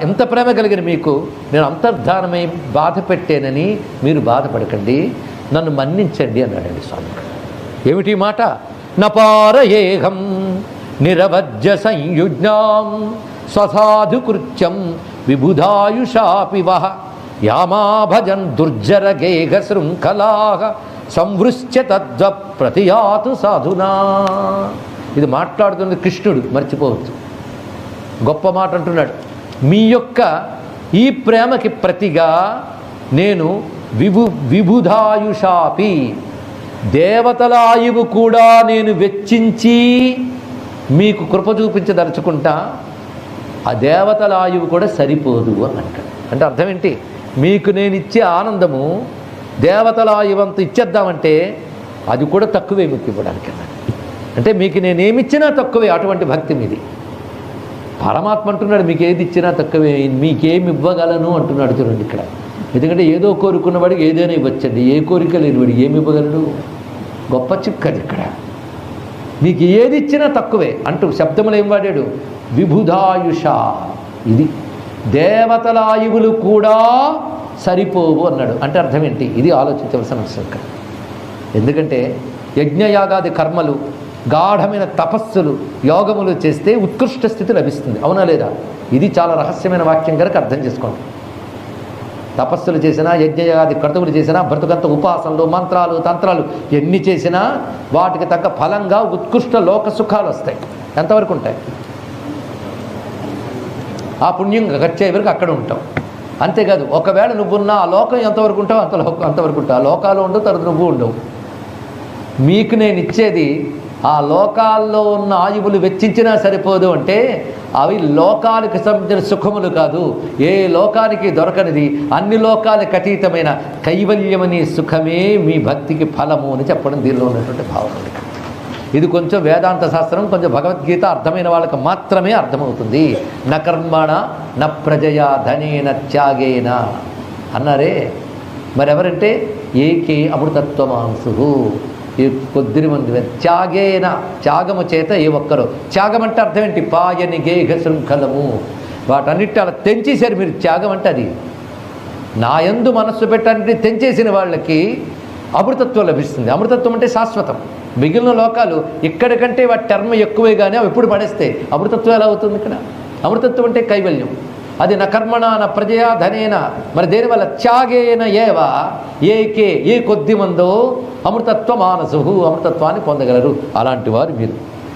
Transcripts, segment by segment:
ఎంత ప్రేమ కలిగిన మీకు నేను అంతర్ధానమై బాధ పెట్టానని మీరు బాధపడకండి. నన్ను మన్నించండి అన్నాడండి స్వామి. ఏమిటి మాట? నపారయేహం నిరవజ్య సంయుజ్ఞాం స్వసాధు కృత్యం విబుధాయుషాపి వహ యామాభజన్ దుర్జర గేహ శృంఖలా సంవృశ్య తద్వ ప్రతియాతు సాధునా. ఇది మాట్లాడుతున్న కృష్ణుడు మర్చిపోవచ్చు గొప్ప మాట అంటున్నాడు. మీ యొక్క ఈ ప్రేమకి ప్రతిగా నేను విభు విభుధాయుషాపి. దేవతల ఆయువు కూడా నేను వెచ్చించి మీకు కృప చూపించదలుచుకుంటా ఆ దేవతల ఆయువు కూడా సరిపోదు అని అంటాడు. అంటే అర్థం ఏంటి? మీకు నేను ఇచ్చే ఆనందము దేవతల ఆయువంత ఇచ్చేద్దామంటే అది కూడా తక్కువే మీకు ఇవ్వడానికి అన్నాడు అంటే మీకు నేనేమిచ్చినా తక్కువే అటువంటి భక్తి మీది. పరమాత్మ అంటున్నాడు మీకు ఏది ఇచ్చినా తక్కువే మీకేమి ఇవ్వగలను అంటున్నాడు చూడండి ఇక్కడ. ఎందుకంటే ఏదో కోరుకున్నవాడికి ఏదైనా ఇవ్వచ్చండి ఏ కోరిక లేనివాడికి ఏమి ఇవ్వగలడు? గొప్ప చిక్కది ఇక్కడ. మీకు ఏది ఇచ్చినా తక్కువే అంటూ శబ్దములు ఏం వాడాడు? విభుధాయుష ఇది. దేవతల ఆయువులు కూడా సరిపోవు అన్నాడు. అంటే అర్థం ఏంటి? ఇది ఆలోచించవలసిన అంశం ఇక్కడ. ఎందుకంటే యజ్ఞయాగాది కర్మలు గాఢమైన తపస్సులు యోగములు చేస్తే ఉత్కృష్ట స్థితి లభిస్తుంది. అవునా లేదా? ఇది చాలా రహస్యమైన వాక్యం కనుక అర్థం చేసుకోండి. తపస్సులు చేసినా యజ్ఞయాగాది క్రతువులు చేసినా బ్రతుకంత ఉపాసనలు మంత్రాలు తంత్రాలు ఎన్ని చేసినా వాటికి తగ్గ ఫలంగా ఉత్కృష్ట లోక సుఖాలు వస్తాయి. ఎంతవరకు ఉంటాయి? ఆ పుణ్యం గచ్చే వరకు అక్కడ ఉంటాం. అంతేకాదు ఒకవేళ నువ్వున్న ఆ లోకం ఎంతవరకు ఉంటావు? అంత లోకం అంతవరకు ఉంటావు. ఆ లోకాలు ఉండవు తర్వాత నువ్వు ఉండవు. మీకు నేను ఇచ్చేది ఆ లోకాల్లో ఉన్న ఆయువులు వెచ్చించినా సరిపోదు అంటే అవి లోకానికి సంబంధించిన సుఖములు కాదు. ఏ లోకానికి దొరకనిది అన్ని లోకాలకు అతీతమైన కైవల్యమని సుఖమే మీ భక్తికి ఫలము అని చెప్పడం దీనిలో ఉన్నటువంటి భావన. ఇది కొంచెం వేదాంత శాస్త్రం కొంచెం భగవద్గీత అర్థమైన వాళ్ళకి మాత్రమే అర్థమవుతుంది. న కర్మణ న ప్రజయా ధనేన త్యాగేన. అన్నారే. మరెవరంటే ఏకే అమృతత్వమాంసు ఈ కొద్ది మంది త్యాగేన త్యాగము చేత ఏ ఒక్కరు. త్యాగం అంటే అర్థం ఏంటి? పాయని గేహ శృంఖలము. వాటన్నిటి అలా తెంచేశారు మీరు. త్యాగం అంటే అది. నా యందు మనస్సు పెట్టడానికి తెంచేసిన వాళ్ళకి అమృతత్వం లభిస్తుంది. అమృతత్వం అంటే శాశ్వతం. మిగిలిన లోకాలు ఇక్కడికంటే వాటి టర్మ్ ఎక్కువే కానీ అవి ఎప్పుడు పడేస్తాయి. అమృతత్వం ఎలా అవుతుంది ఇక్కడ? అమృతత్వం అంటే కైవల్యం. అది నా కర్మణ ప్రజయా ధనేన. మరి దేనివల్ల త్యాగేన ఏవ? ఏకే ఏ కొద్ది మందో అమృతత్వ మానసు అమృతత్వాన్ని పొందగలరు. అలాంటి వారు మీరు.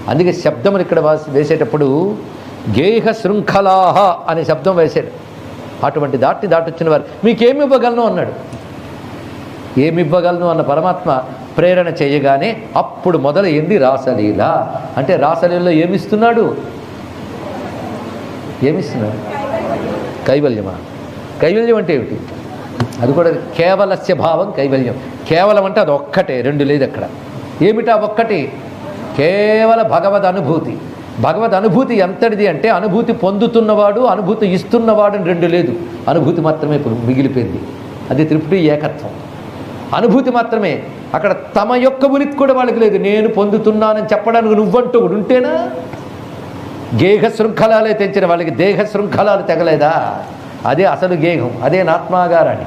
అందుకే శబ్దములు ఇక్కడ వేసేటప్పుడు గేహ శృంఖలాహ అనే శబ్దం వేసాడు అటువంటి దాటి దాటొచ్చిన వారు. మీకేమి ఇవ్వగలను అన్నాడు. ఏమి ఇవ్వగలను అన్న పరమాత్మ ప్రేరణ చేయగానే అప్పుడు మొదలైంది రాసలీల. అంటే రాసలీలలో ఏమిస్తున్నాడు ఏమిస్తున్నాడు కైవల్యమా? కైవల్యం అంటే ఏమిటి? అది కూడా కేవలస్య భావం కైవల్యం. కేవలం అంటే అది ఒక్కటే రెండు లేదు అక్కడ. ఏమిటా ఒక్కటి? కేవల భగవద్ అనుభూతి. భగవద్ అనుభూతి ఎంతటిది అంటే అనుభూతి పొందుతున్నవాడు అనుభూతి ఇస్తున్నవాడు అని రెండు లేదు. అనుభూతి మాత్రమే మిగిలిపోయింది. అది త్రిపుటి ఏకత్వం. అనుభూతి మాత్రమే. అక్కడ తమ యొక్క ఉనికి కూడా వాళ్ళకి లేదు. నేను పొందుతున్నానని చెప్పడానికి నువ్వంటూ కూడా ఉంటేనా? గేహ శృంఖలాలే తెంచిన వాళ్ళకి దేహ శృంఖలాలు తెగలేదా? అదే అసలు గేహం అదే నాత్మాగారాణి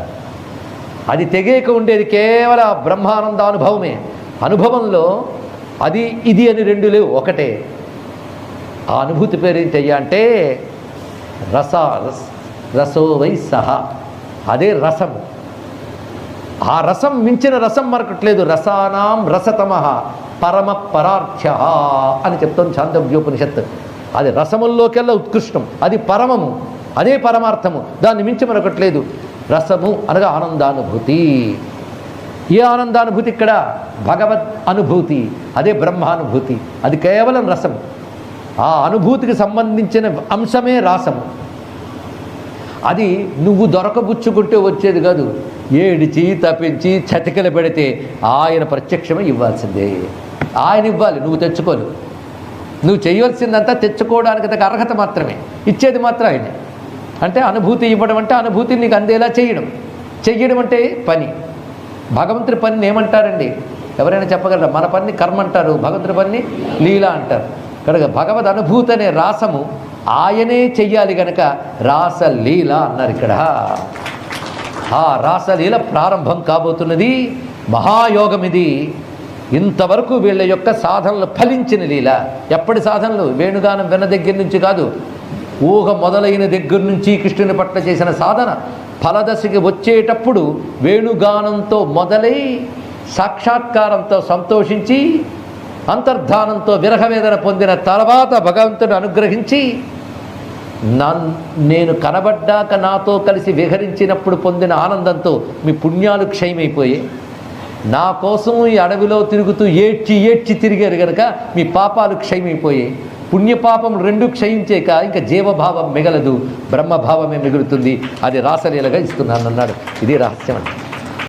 అది తెగేక ఉండేది కేవలం బ్రహ్మానంద అనుభవమే అనుభవంలో అది ఇది అని రెండు లేవు ఒకటే. ఆ అనుభూతి పేరు ఏంటయ్యా అంటే రస రసో వై సహ. అదే రసము ఆ రసం మించిన రసం మరొకట్లేదు. రసానాం రసతమ పరమ పరార్థ్య అని చెప్తాం చాందవ్యోపనిషత్ అది రసముల్లోకెల్లా ఉత్కృష్టం. అది పరమము. అదే పరమార్థము. దాన్ని మించి మరొకట్లేదు రసము అనగా ఆనందానుభూతి. ఏ ఆనందానుభూతి ఇక్కడ? భగవద్ అనుభూతి. అదే బ్రహ్మానుభూతి. అది కేవలం రసం ఆ అనుభూతికి సంబంధించిన అంశమే రాసము. అది నువ్వు దొరకబుచ్చుకుంటే వచ్చేది కాదు. ఏడిచి తప్పించి చతికలు పెడితే ఆయన ప్రత్యక్షమే ఇవ్వాల్సిందే. ఆయన ఇవ్వాలి. నువ్వు తెచ్చుకోలేవు నువ్వు చేయవలసిందంతా తెచ్చుకోవడానికి తగ్గ అర్హత మాత్రమే. ఇచ్చేది మాత్రం ఆయనే. అంటే అనుభూతి ఇవ్వడం అంటే అనుభూతిని నీకు అందేలా చేయడం. చెయ్యడం అంటే పని. భగవంతుడి పనిని ఏమంటారండి? ఎవరైనా చెప్పగలరా? మన పని కర్మ అంటారు భగవంతుడి పని లీల అంటారు. కనుక భగవద్ అనుభూతి అనే రాసము ఆయనే చెయ్యాలి గనక రాసలీల అన్నారు ఇక్కడ. ఆ రాసలీల ప్రారంభం కాబోతున్నది మహాయోగం ఇది. ఇంతవరకు వీళ్ళ యొక్క సాధనలు ఫలించిన లీల. ఎప్పటి సాధనలు? వేణుగానం విన్న దగ్గర నుంచి కాదు. ఊహ మొదలైన దగ్గర నుంచి కృష్ణుని పట్ల చేసిన సాధన. ఫలదశకి వచ్చేటప్పుడు వేణుగానంతో మొదలై సాక్షాత్కారంతో సంతోషించి అంతర్ధానంతో విరహవేదన పొందిన తర్వాత భగవంతుడు అనుగ్రహించి నన్ నేను కనబడ్డాక నాతో కలిసి విహరించినప్పుడు పొందిన ఆనందంతో మీ పుణ్యాలు క్షయమైపోయి నా కోసం ఈ అడవిలో తిరుగుతూ ఏడ్చి ఏడ్చి తిరిగారు కనుక మీ పాపాలు క్షయమైపోయి పుణ్యపాపం రెండు క్షయించేక ఇంకా జీవభావం మిగలదు బ్రహ్మభావమే మిగులుతుంది. అది రాసలీలగా ఇస్తున్నాను అన్నాడు ఇది రహస్యం అంటే